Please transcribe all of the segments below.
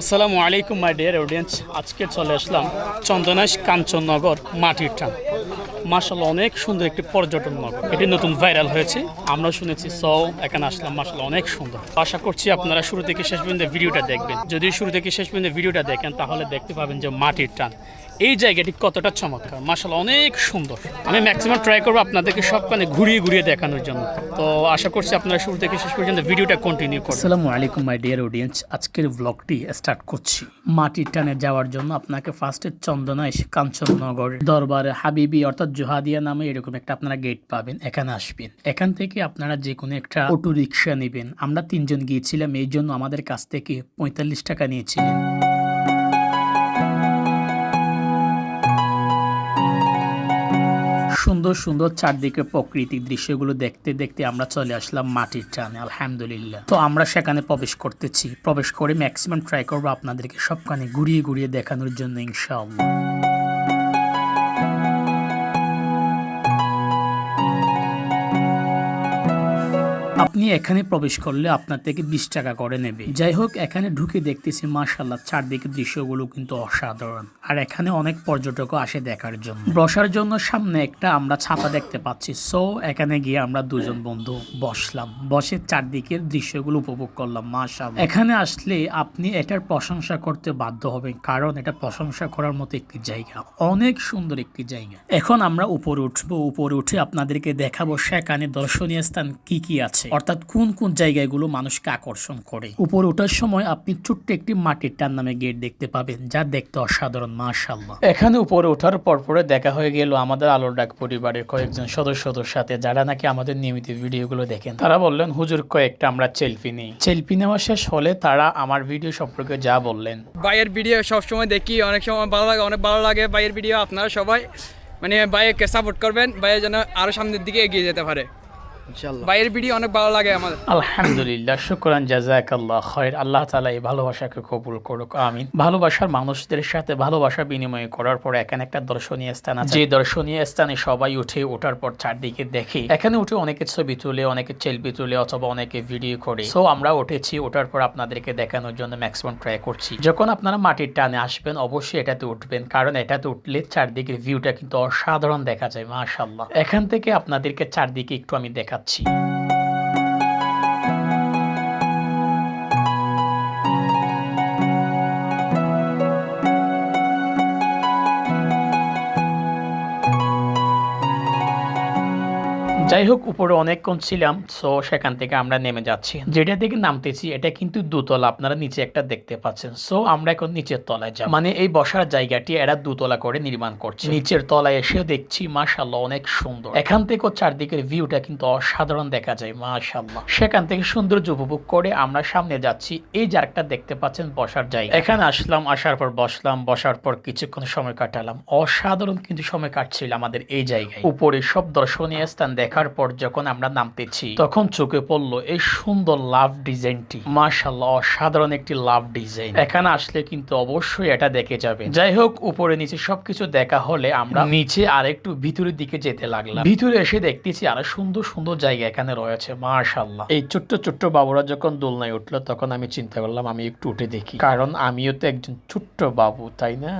আসসালামু আলাইকুম my dear audience আজকে চলে আসলাম চন্দনাশ কাঞ্চননগর মাটির টান মার্শাল্লাহ অনেক সুন্দর একটি পর্যটন নগর। এটি নতুন ভাইরাল হয়েছে। আমরা শুনেছি সও এখানে আসলাম মার্শাল্লাহ অনেক সুন্দর। আশা করছি আপনারা শুরু থেকে শেষ পর্যন্ত ভিডিওটা দেখবেন। যদি শুরু থেকে শেষ পর্যন্ত ভিডিওটা দেখেন, তাহলে দেখতে পাবেন যে মাটির টান এই জায়গাটি কতটা চমৎকার মার্শাল্লাহ অনেক সুন্দর। আমি ম্যাক্সিমাম ট্রাই করব আপনাদেরকে সব মানে ঘুরিয়ে ঘুরিয়ে দেখানোর জন্য। তো আশা করছি আপনারা শুরু থেকে শেষ পর্যন্ত ভিডিওটা কন্টিনিউ করবেন। আসসালামু আলাইকুম মাই ডিয়ার অডিয়েন্স আজকের ব্লগটি স্টার্ট করছি। মাটির টানে যাওয়ার জন্য আপনাকে ফার্স্টে চন্দনা, এসে কাঞ্চননগর দরবারে হাবিবি, অর্থাৎ জোহাদিয়া নামে এরকম একটা আপনারা গেট পাবেন। এখানে আসবেন। এখান থেকে আপনারা যে কোনো একটা অটো রিক্সা নেবেন। আমরা তিনজন গিয়েছিলাম, এই জন্য আমাদের কাছ থেকে পঁয়তাল্লিশ টাকা নিয়েছিলেন। সুন্দর সুন্দর চারদিকে প্রকৃতিক দৃশ্যগুলো দেখতে দেখতে আমরা চলে আসলাম মাটির টানে, আলহামদুলিল্লাহ। তো আমরা সেখানে প্রবেশ করতেছি। প্রবেশ করে ম্যাক্সিমাম ট্রাই করব আপনাদেরকে সবখানে ঘুরিয়ে ঘুরিয়ে দেখানোর জন্য, ইনশাআল্লাহ। আপনি এখানে প্রবেশ করলে আপনার থেকে বিশ টাকা করে নেবে। যাই হোক, এখানে ঢুকে দেখতেছি মাশাল্লাহ চারদিকে দৃশ্যগুলো কিন্তু অসাধারণ। আর এখানে অনেক পর্যটকও আসে দেখার জন্য। বসার জন্য সামনে একটা আমরা ছাতা দেখতে পাচ্ছি। সো, এখানে গিয়ে আমরা দুজন বন্ধু বসলাম। বসে চারদিকের দৃশ্যগুলো উপভোগ করলাম মাশাল্লাহ এখানে আসলে আপনি এটার প্রশংসা করতে বাধ্য হবেন, কারণ এটা প্রশংসা করার মতো একটি জায়গা। অনেক সুন্দর একটি জায়গা। এখন আমরা উপরে উঠবো। উপরে উঠে আপনাদেরকে দেখাবো সেখানে দর্শনীয় স্থান কি কি আছে। অর্থাৎ কোন কোন জায়গাগুলো মানুষকে আকর্ষণ করে। উপরে ওঠার সময় আপনি ছোট্ট একটি মাটির টান নামে গেট দেখতে পাবেন যা দেখতে অসাধারণ মাশাল্লাহ এখানে উপরে ওঠার পর পরে দেখা হয়ে গেল আমাদের আলোর ডাক পরিবারের কয়েকজন সদস্যদের সাথে যারা নাকি আমাদের নিয়মিত ভিডিওগুলো দেখেন। তারা বললেন হুজুর কয়েকটা আমরা সেলফি নিই। সেলফি নেওয়া শেষ হলে তারা আমার ভিডিও সম্পর্কে যা বললেন। ভাইয়ের ভিডিও সবসময় দেখি অনেক সময় ভালো লাগে অনেক ভালো লাগে ভাইয়ের ভিডিও আপনারা সবাই মানে ভাইকে সাপোর্ট করবেন ভাইয়ের যেন আরও সামনের দিকে এগিয়ে যেতে পারে। ভাইয়ের ভিডিও অনেক ভালো লাগে আমাদের। আলহামদুলিল্লাহ শুক্রান জাজাকাল্লাহ খয়ের আল্লাহ তালা এই ভালোবাসাকে কবুল করুক আমিন। ভালোবাসার মানুষদের সাথে ভালোবাসা বিনিময় করার পর এখানে একটা দর্শনীয় স্থান আছে। যে দর্শনীয় স্থানে সবাই উঠে ওঠার পর চারদিকে দেখে এখানে উঠে অনেকে ছবি তুলে অনেকে সেলফি তুলে অথবা অনেকে ভিডিও করে। সো আমরা উঠেছি ওঠার পর আপনাদেরকে দেখানোর জন্য ম্যাক্সিমাম ট্রাই করছি। যখন আপনারা মাটির টানে আসবেন অবশ্যই এটাতে উঠবেন কারণ এটাতে উঠলে চারদিকের ভিউটা কিন্তু অসাধারণ দেখা যায় মাশাল্লাহ এখান থেকে আপনাদেরকে চারদিকে একটু আমি দেখাচ্ছি যাই হোক উপরে অনেকক্ষণ ছিলাম সো সেখান থেকে আমরা নেমে যাচ্ছি। যেটা থেকে নামতেছি, এটা কিন্তু দুতলা, আপনারা নিচে একটা দেখতে পাচ্ছেন। সো আমরা এখন নিচের তলায় যাব। মানে এই বসার জায়গাটি এরা দুতলা করে নির্মাণ করছে। নিচের তলায় এসে দেখছি মাশাল্লাহ অনেক সুন্দর। এখান থেকেও চারদিকের ভিউটা কিন্তু অসাধারণ দেখা যায় মাশাল্লাহ সেখান থেকে সৌন্দর্য উপভোগ করে আমরা সামনে যাচ্ছি। এই জায়গাটা দেখতে পাচ্ছেন, বসার জায়গা। এখানে আসলাম, আসার পর বসলাম, বসার পর কিছুক্ষণ সময় কাটালাম। অসাধারণ কিন্তু সময় কাটছিল আমাদের এই জায়গায়। উপরে সব দর্শনীয় স্থান দেখার পর যখন আমরা নামতেছি, তখন চোখে পড়ল এই সুন্দর লাভ ডিজাইনটি। মাশাল্লাহ অসাধারণ একটি লাভ ডিজাইন। এখানে আসলে কিন্তু অবশ্যই এটা দেখে যাবে যাই হোক, উপরে নিচে সবকিছু দেখা হলে আমরা নিচে আরেকটু ভিতরের দিকে যেতে লাগলাম। ভিতরে এসে দেখতেছি আরও সুন্দর সুন্দর জায়গা এখানে রয়েছে। মাশাল্লাহ এই ছোট্ট ছোট্ট বাবুরা যখন দোলনায় উঠল, তখন আমি চিন্তা করলাম, আমি একটু উঠে দেখি। কারণ আমিও তো একজন ছোট্ট বাবু, তাই না?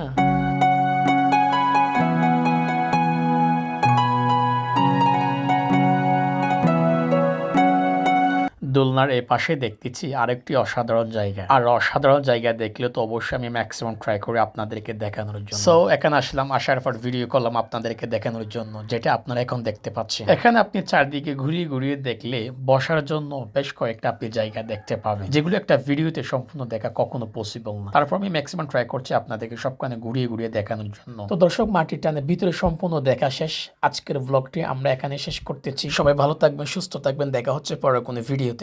দোলনার এই পাশে দেখতেছি আরেকটি অসাধারণ জায়গা। আর অসাধারণ জায়গা দেখলে তো অবশ্যই আমি ম্যাক্সিমাম ট্রাই করি আপনাদেরকে দেখানোর জন্য। সো এখানে আসলাম আসার পর ভিডিও করলাম আপনাদেরকে দেখানোর জন্য যেটা আপনারা এখন দেখতে পাচ্ছেন। এখানে আপনি চারদিকে ঘুরিয়ে ঘুরিয়ে দেখলে বসার জন্য বেশ কয়েকটা আপনি জায়গা দেখতে পাবেন। যেগুলো একটা ভিডিওতে সম্পূর্ণ দেখা কখনো পসিবল না। তারপর আমি ম্যাক্সিমাম ট্রাই করছি আপনাদেরকে সবখানে ঘুরিয়ে ঘুরিয়ে দেখানোর জন্য। তো দর্শক মাটির টানে ভিতরে সম্পূর্ণ দেখা শেষ। আজকের ব্লগটি আমরা এখানে শেষ করতেছি। সবাই ভালো থাকবেন সুস্থ থাকবেন। দেখা হচ্ছে পরে কোনো ভিডিওতে